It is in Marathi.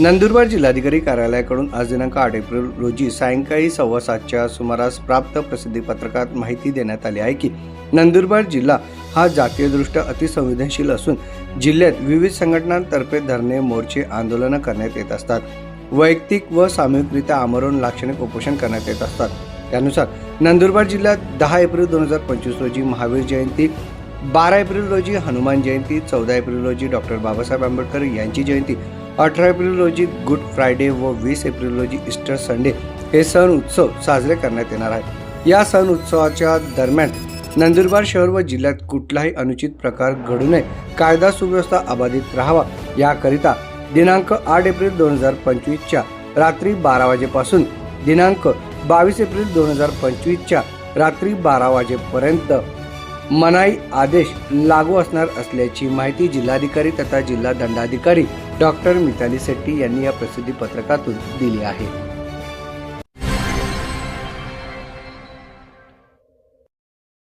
नंदुरबार जिल्हाधिकारी कार्यालयाकडून आज दिनांक आठ एप्रिल रोजी सायंकाळी सव्वा सातच्या सुमारास प्राप्त प्रसिद्धी पत्रकात माहिती देण्यात आली आहे की नंदुरबार जिल्हा हा जातीयदृष्ट्या अतिसंवेदनशील असून जिल्ह्यात विविध संघटनांतर्फे धरणे मोर्चे आंदोलनं करण्यात येत असतात. वैयक्तिक व सामूहिकरित्या आमरण लाक्षणिक उपोषण करण्यात येत असतात. त्यानुसार नंदुरबार जिल्ह्यात दहा एप्रिल दोन हजार पंचवीस रोजी महावीर जयंती बारा एप्रिल रोजी हनुमान जयंती चौदा एप्रिल रोजी डॉक्टर बाबासाहेब आंबेडकर यांची जयंती अठरा एप्रिल रोजी गुड फ्रायडे व वीस एप्रिल रोजी इस्टर संडे हे सण उत्सव साजरे करण्यात येणार आहे या सण उत्सवाच्या दरम्यान नंदुरबार शहर व जिल्ह्यात कुठलाही अनुचित प्रकार घडू नये कायदा सुव्यवस्था अबाधित राहावा याकरिता दिनांक आठ एप्रिल दोन हजार पंचवीसच्या रात्री बारा वाजेपासून दिनांक बावीस एप्रिल दोन हजार पंचवीसच्या रात्री बारा वाजेपर्यंत मनाई आदेश लागू असणार असल्याची माहिती जिल्हाधिकारी तथा जिल्हा दंडाधिकारी डॉक्टर मिताली शेट्टी यांनी या प्रसिद्धी पत्रकातून दिली आहे.